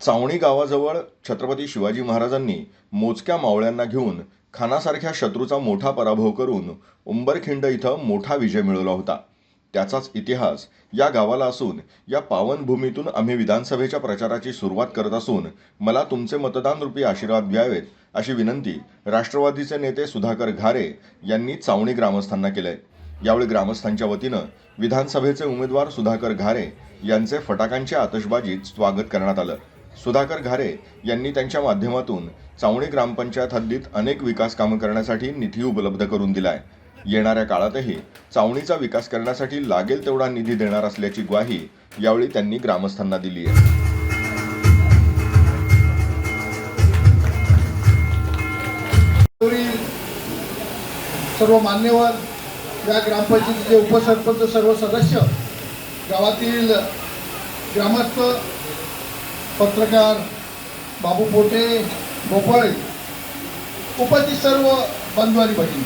चावणी गावाजवळ छत्रपती शिवाजी महाराजांनी मोजक्या मावळ्यांना घेऊन खानासारख्या शत्रूचा मोठा पराभव करून उंबरखिंड इथं मोठा विजय मिळवला होता. त्याचाच इतिहास या गावाला असून या पावनभूमीतून आम्ही विधानसभेच्या प्रचाराची सुरुवात करत असून मला तुमचे मतदानरूपी आशीर्वाद द्यावेत अशी विनंती राष्ट्रवादीचे नेते सुधाकर घारे यांनी चावणी ग्रामस्थांना केलंय. यावेळी ग्रामस्थांच्या वतीनं विधानसभेचे उमेदवार सुधाकर घारे यांचे फटाक्यांच्या आतषबाजीत स्वागत करण्यात आलं. सुधाकर घारे यांनी त्यांच्या माध्यमातून चावणी ग्रामपंचायत हद्दीत अनेक विकास कामं करण्यासाठी निधी उपलब्ध करून दिलाय. येणाऱ्या काळातही चावणीचा विकास करण्यासाठी लागेल तेवढा निधी देणार असल्याची ग्वाही यावेळी त्यांनी ग्रामस्थांना दिली आहे. सर्व मान्यवर या ग्रामपंचायतीचे उपसरपंच सर्व सदस्य गावातील ग्रामस्थ पत्रकार बाबू पोटे भोपळे उपस्थित सर्व बंधू आणि भगिनी.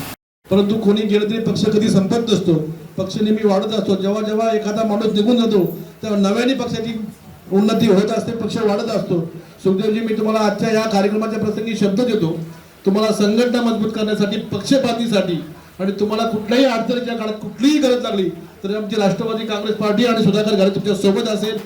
परंतु कोणी गेलं तरी पक्ष कधी संपत नसतो. पक्ष नेहमी वाढत असतो. जेव्हा जेव्हा एखादा माणूस निघून जातो तेव्हा नव्याने पक्षाची उन्नती होत असते पक्ष वाढत असतो. सुखदेवजी मी तुम्हाला आजच्या या कार्यक्रमाच्या प्रसंगी शब्द देतो. तुम्हाला संघटना मजबूत करण्यासाठी पक्षपातीसाठी आणि तुम्हाला कुठल्याही अडचणीच्या काळात कुठलीही गरज लागली तर आमची राष्ट्रवादी काँग्रेस पार्टी आणि सुधाकर घरे तुमच्यासोबत असेल.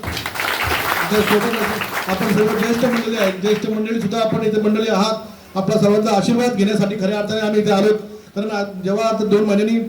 तुमच्यासोबत आपण सर्व ज्येष्ठ मंडळी आहेत. ज्येष्ठ मंडळी सुद्धा आपण इथे मंडळी आहात. आपला सर्वांचा आशीर्वाद घेण्यासाठी खऱ्या अर्थाने आम्ही इथे आलो कारण जेव्हा आता दोन महिन्यांनी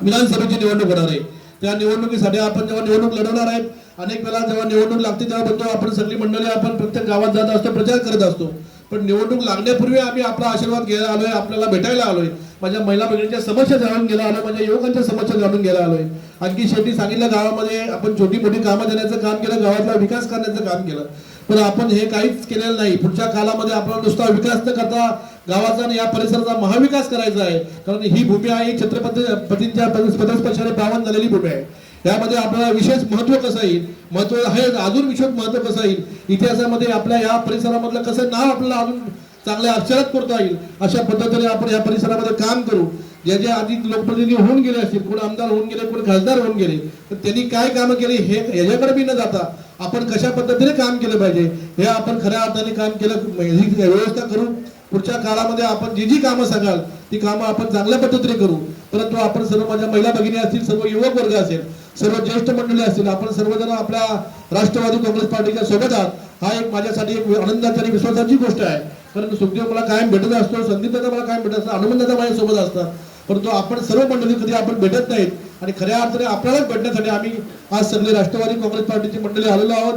विधानसभेची निवडणूक होणार आहे. त्या निवडणुकीसाठी आपण जेव्हा निवडणूक लढवणार आहेत अनेक वेळा जेव्हा निवडणूक लागते तेव्हा बोलतो आपण सगळी मंडळी आपण प्रत्येक गावात जात असतो प्रचार करत असतो. पण निवडणूक लागण्यापूर्वी आम्ही आपला आशीर्वाद घ्यायला आलोय आपल्याला भेटायला आलोय. माझ्या महिला भगिनींच्या समस्या जाणून घ्यायला आलोय माझ्या युवकांच्या समस्या जाणून घ्यायला आलोय. आणखी शेवटी सांगितलं गावामध्ये आपण छोटी मोठी कामं देण्याचं काम केलं गावातला विकास करण्याचं काम केलं. पण आपण हे काहीच केलेलं नाही. पुढच्या कालामध्ये आपण नुसता विकास न करता गावाचा आणि या परिसराचा महाविकास करायचा आहे. कारण ही भूमी आहे छत्रपती पतींच्या पदस्पर्शाने पावन झालेली भूमी आहे. त्यामध्ये आपल्याला विशेष महत्त्व कसं येईल? महत्त्व हे अजून विशेष महत्त्व कसं येईल? इतिहासामध्ये आपल्या या परिसरामधलं कसं नाव आपल्याला अजून चांगल्या अक्षरात करता येईल? अशा पद्धतीने आपण या परिसरामध्ये काम करू. जे जे आधी लोकप्रतिनिधी होऊन गेले असतील कोण आमदार होऊन गेले कोण खासदार होऊन गेले तर त्यांनी काय कामं केली हे याच्याकडे बी न जाता आपण कशा पद्धतीने काम केलं पाहिजे? हे आपण खऱ्या अर्थाने काम केलं ही व्यवस्था करून पुढच्या काळामध्ये आपण जी जी कामं सांगाल ती कामं आपण चांगल्या पद्धतीने करू. परंतु आपण सर्व माझ्या महिला भगिनी असतील सर्व युवक वर्ग असेल सर्व ज्येष्ठ मंडळी असतील आपण सर्वजण आपल्या राष्ट्रवादी काँग्रेस पार्टीच्या सोबत आहात. हा एक माझ्यासाठी एक आनंदाची आणि विश्वासाची गोष्ट आहे. कारण सुखदेव मला कायम भेटत असतो संदीप दादा मला कायम भेटत असतो हनुमंत माझ्यासोबत असतात. परंतु आपण सर्व मंडळी कधी आपण भेटत नाहीत आणि खऱ्या अर्थाने आपल्यालाच भेटण्यासाठी आम्ही आज सगळे राष्ट्रवादी काँग्रेस पार्टीची मंडळी आलेलो आहोत.